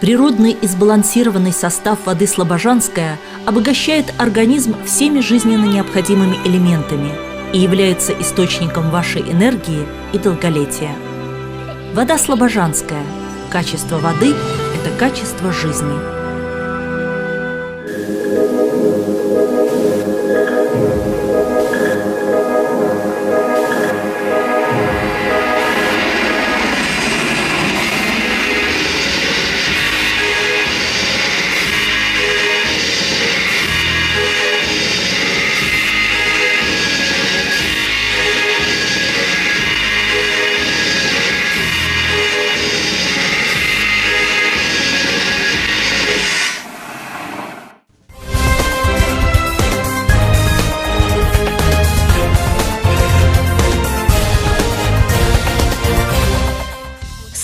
Природный и сбалансированный состав воды Слобожанская обогащает организм всеми жизненно необходимыми элементами и является источником вашей энергии и долголетия. Вода Слобожанская. Качество воды – это качество жизни.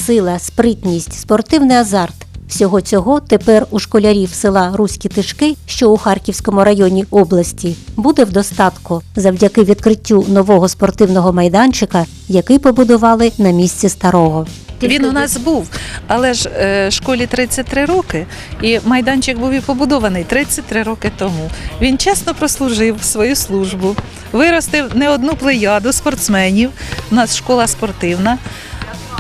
Сила, спритність, спортивний азарт. Всього цього тепер у школярів села Руські Тишки, що у Харківському районі області, буде в достатку завдяки відкриттю нового спортивного майданчика, який побудували на місці старого. Він у нас був, але ж е, школі 33 роки, і майданчик був і побудований 33 роки тому. Він чесно прослужив свою службу, виростив не одну плеяду спортсменів. У нас школа спортивна.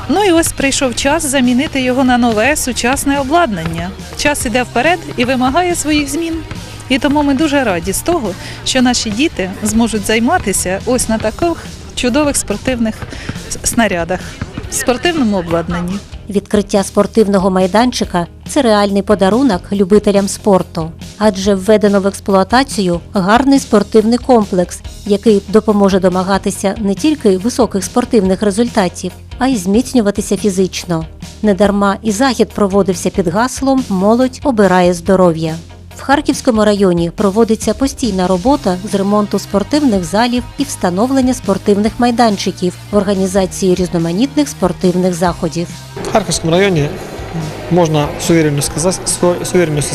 Ну і ось прийшов час замінити його на нове сучасне обладнання. Час іде вперед і вимагає своїх змін. І тому ми дуже раді з того, що наші діти зможуть займатися ось на таких чудових спортивних снарядах, спортивному обладнанні. Відкриття спортивного майданчика це реальний подарунок любителям спорту, адже введено в експлуатацію гарний спортивний комплекс, який допоможе домагатися не тільки високих спортивних результатів, а й зміцнюватися фізично. Недарма і захід проводився під гаслом Молодь обирає здоров'я. В Харківському районі проводиться постійна робота з ремонту спортивних залів і встановлення спортивних майданчиків в організації різноманітних спортивних заходів. В Харьковском районе можно с уверенностью сказать, с уверенностью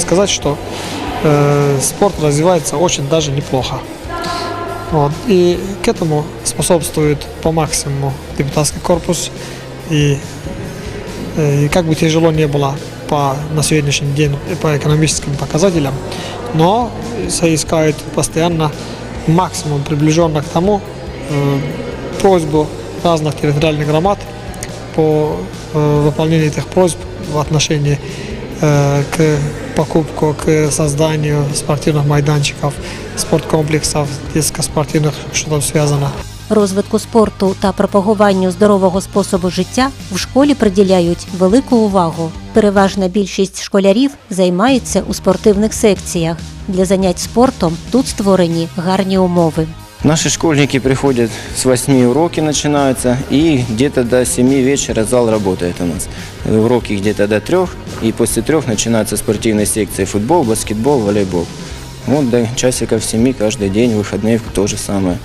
спорт развивается очень даже неплохо. Вот. И к этому способствует по максимуму депутатский корпус. И, э, и как бы тяжело не было по, на сегодняшний день по экономическим показателям, но соискают постоянно максимум приближенно к тому э, просьбу разных территориальных громад по э, выполнению этих просьб в отношении к покупку, к созданию спортивных майданчиков, спорткомплексов, детско-спортивных, что там связано. Розвитку спорту та пропагуванню здорового способу життя в школі приділяють велику увагу. Переважна більшість школярів займаються у спортивних секціях. Для занять спортом тут створені гарні умови. Наши школьники приходят с 8 уроки начинаются, и где-то до 7 вечера зал работает у нас. Уроки где-то до 3, и после 3 начинаются спортивные секции футбол, баскетбол, волейбол. Вот до часиков 7 каждый день, выходные то же самое.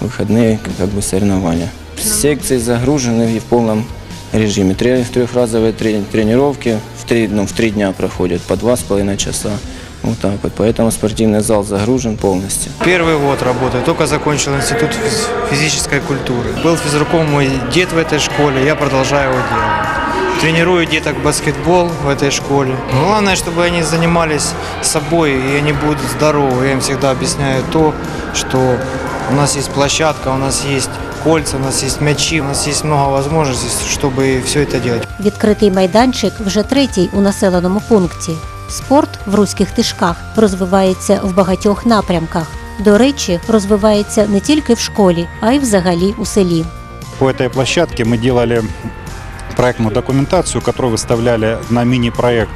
Выходные как бы соревнования. Секции загружены в полном режиме. Трехразовые трени- тренировки в три, ну, в три дня проходят, по два с половиной часа. Вот так вот. Поэтому спортивный зал загружен полностью. Первый год работаю, только закончил институт физ- физической культуры. Был физруком мой дед в этой школе, я продолжаю его делать. Тренирую деток баскетбол в этой школе. Главное, чтобы они занимались собой и они будут здоровы. Я им всегда объясняю то, что у нас есть площадка, у нас есть кольца, у нас есть мячи, у нас есть много возможностей, чтобы все это делать. Відкритий майданчик вже третій у населеному пункті. Спорт в руських тишках розвивається в багатьох напрямках. До речі, розвивається не тільки в школі, а й взагалі у селі. По этой площадке мы делали проектную документацию, которую выставляли на мини-проект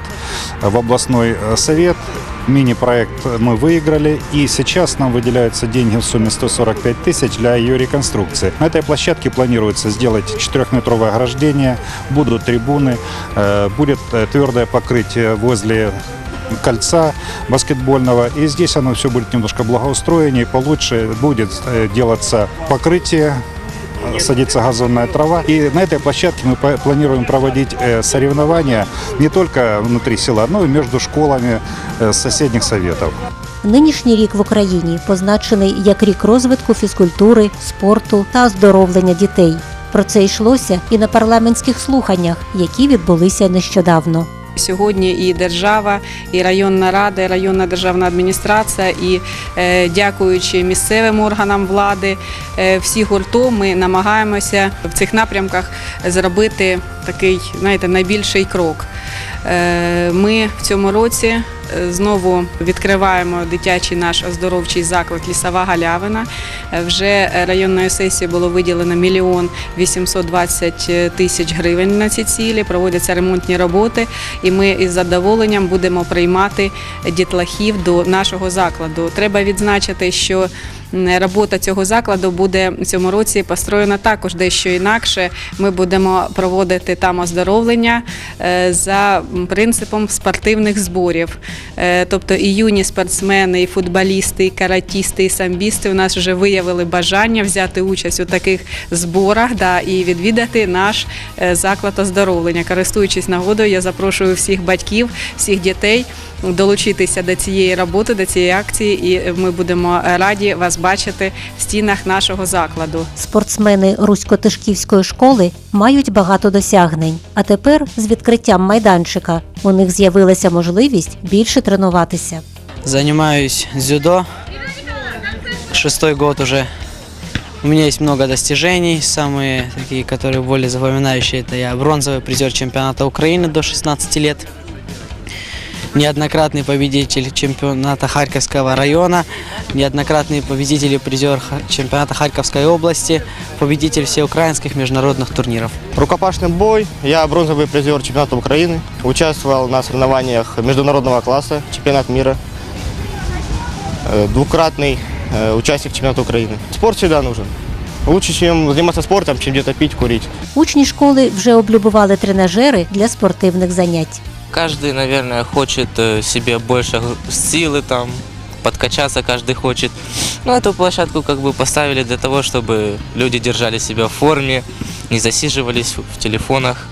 в областной э, совет. Мини-проект мы выиграли, и сейчас нам выделяются деньги в сумме 145 тысяч для ее реконструкции. На этой площадке планируется сделать 4-метровое ограждение, будут трибуны, э, будет э, твердое покрытие возле кольца баскетбольного. И здесь оно все будет немножко благоустроеннее, получше будет делаться покрытие садится газонная трава. И на этой площадке мы по- планируем проводить э, соревнования не только внутри села, но и между школами э, соседних советов. Нинішній рік в Україні позначений як рік розвитку фізкультури, спорту та оздоровлення дітей. Про це йшлося і на парламентських слуханнях, які відбулися нещодавно. Сьогодні і держава, і районна рада, і районна державна адміністрація, і е, дякуючи місцевим органам влади, е, всі гуртом ми намагаємося в цих напрямках зробити такий, знаєте, найбільший крок. Е, Ми в цьому році знову відкриваємо дитячий наш оздоровчий заклад Лісова галявина. Е, Вже районною сесією було виділено мільйон 820 тисяч гривень на ці цілі. Проводяться ремонтні роботи, і ми із задоволенням будемо приймати дітлахів до нашого закладу. Треба відзначити, що робота цього закладу буде цьому році построєна також дещо інакше. Ми будемо проводити там оздоровлення е, за принципом спортивних зборів. Е, Тобто і юні спортсмени, і футболісти, і каратісти, і самбісти у нас вже виявили бажання взяти участь у таких зборах да, і відвідати наш е, заклад оздоровлення. Користуючись нагодою, я запрошую всіх батьків, всіх дітей долучитися до цієї роботи, до цієї акції, і ми будемо раді вас бачити в стінах нашого закладу. Спортсмени Русько-Тишківської школи мають багато досягнень. А тепер з відкриттям майданчика у них з'явилася можливість більше тренуватися. Занимаюсь дзюдо. Шестой год уже. У меня есть много достижений. Самые такие, которые более запоминающие, это я бронзовый призер чемпионата Украины до 16 лет. Неоднократный победитель чемпионата Харьковского района, неоднократный победитель и призер чемпионата Харьковской области, победитель всеукраинских международных турниров. Рукопашный бой. Я бронзовый призер чемпионата Украины. Участвовал на соревнованиях международного класса, чемпионат мира. Э, Двукратный э, участник чемпионата Украины. Спорт всегда нужен. Лучше, чем заниматься спортом, чем где-то пить, курить. Учні школи вже облюбували тренажери для спортивних занять. Каждый, наверное, хочет э, себе больше силы там, подкачаться каждый хочет. Но эту площадку как бы поставили для того, чтобы люди держали себя в форме, не засиживались в телефонах.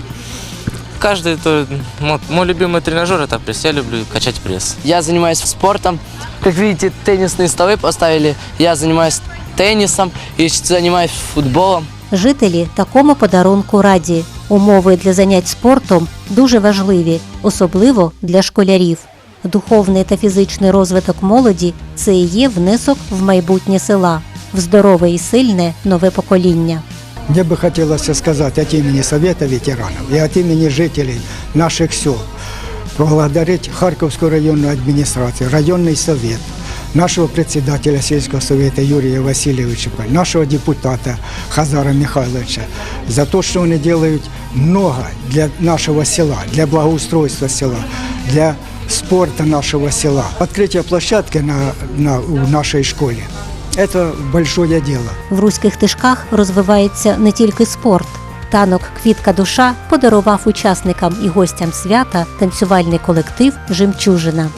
Каждый, то, мо- мой любимый тренажер это пресс, я люблю качать пресс. Я занимаюсь спортом. Как видите, теннисные столы поставили. Я занимаюсь теннисом и занимаюсь футболом. Жителі такому подарунку раді. Умови для занять спортом дуже важливі, особливо для школярів. Духовний та фізичний розвиток молоді це і є внесок в майбутнє села, в здорове і сильне нове покоління. Мне бы хотелось сказать от имени Совета ветеранов и от имени жителей наших сел поблагодарить Харьковскую районную администрацию, районный совет, нашего председателя сельского совета Юрия Васильевича, нашего депутата Хазара Михайловича за то, что они делают много для нашего села, для благоустройства села, для спорта нашего села. Открытие площадки на, на, в нашей школе – это большое дело. В руських тишках розвивається не тільки спорт. Танок Квітка душа подарував учасникам і гостям свята танцювальний колектив Жемчужина.